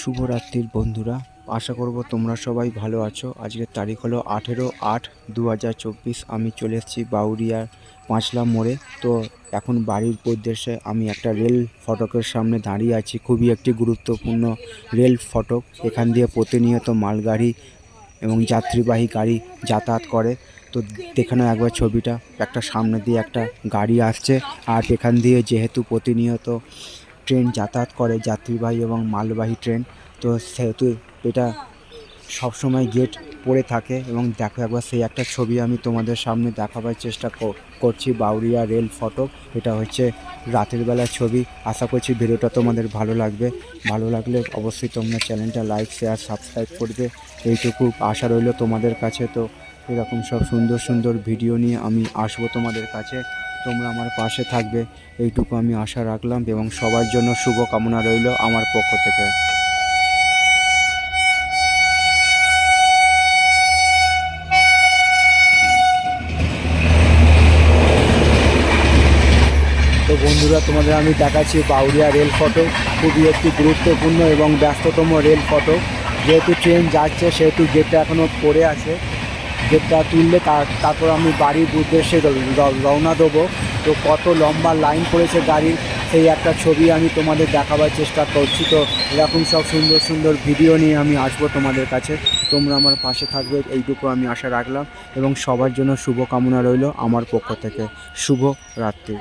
শুভরাত্রির বন্ধুরা। আশা করব তোমরা সবাই ভালো আছো। আজকের তারিখ হলো আঠেরো আট দু আমি চলে এসেছি বাউরিয়ার পাঁচলা মোড়ে। তো এখন বাড়ির উদ্দেশ্যে আমি একটা রেল ফটকের সামনে দাঁড়িয়ে আছি। খুবই একটি গুরুত্বপূর্ণ রেল ফটক। এখান দিয়ে প্রতিনিয়ত মালগাড়ি এবং যাত্রীবাহী গাড়ি যাতায়াত করে। তো দেখে নাও একবার ছবিটা। একটা সামনে দিয়ে একটা গাড়ি আসছে। আর এখান দিয়ে যেহেতু প্রতিনিয়ত ট্রেন যাতায়াত করে যাত্রীবাহী এবং মালবাহী ট্রেন। তো সেহেতু এটা সবসময় গেট পড়ে থাকে এবং দেখো একবার সেই একটা ছবি আমি তোমাদের সামনে দেখাবার চেষ্টা করছি, বাউরিয়া রেল ফটক এটা হচ্ছে রাতের বেলার ছবি। আশা করছি ভিডিওটা তোমাদের ভালো লাগবে। ভালো লাগলে অবশ্যই তোমরা চ্যানেলটা লাইক শেয়ার সাবস্ক্রাইব করবে। এইটুকু আশা রইল তোমাদের কাছে। তো এরকম সব সুন্দর সুন্দর ভিডিও নিয়ে আমি আসব তোমাদের কাছে। তোমরা আমার পাশে থাকবে। এইটুকু আমি আশা রাখলাম এবং সবার জন্য শুভ কামনা রইল আমার পক্ষ থেকে। তো বন্ধুরা, তোমাদের আমি দেখাচ্ছি বাউরিয়া রেল ফটক খুবই একটি গুরুত্বপূর্ণ এবং ব্যস্ততম রেল ফটক যেহেতু ট্রেন যাচ্ছে, সেহেতু গেটটা এখনও পড়ে আছে। গেটটা তুললে তার তারপর আমি বাড়ির উদ্দেশ্যে রওনা দেবো। তো কত লম্বা লাইন পড়েছে গাড়ির, সেই একটা ছবি আমি তোমাদের দেখাবার চেষ্টা করছি। তো এরকম সব সুন্দর সুন্দর ভিডিও নিয়ে আমি আসব তোমাদের কাছে। তোমরা আমার পাশে থাকবে, এইটুকু আমি আশা রাখলাম। এবং সবার জন্য শুভ কামনা রইল আমার পক্ষ থেকে। শুভ রাত্রি।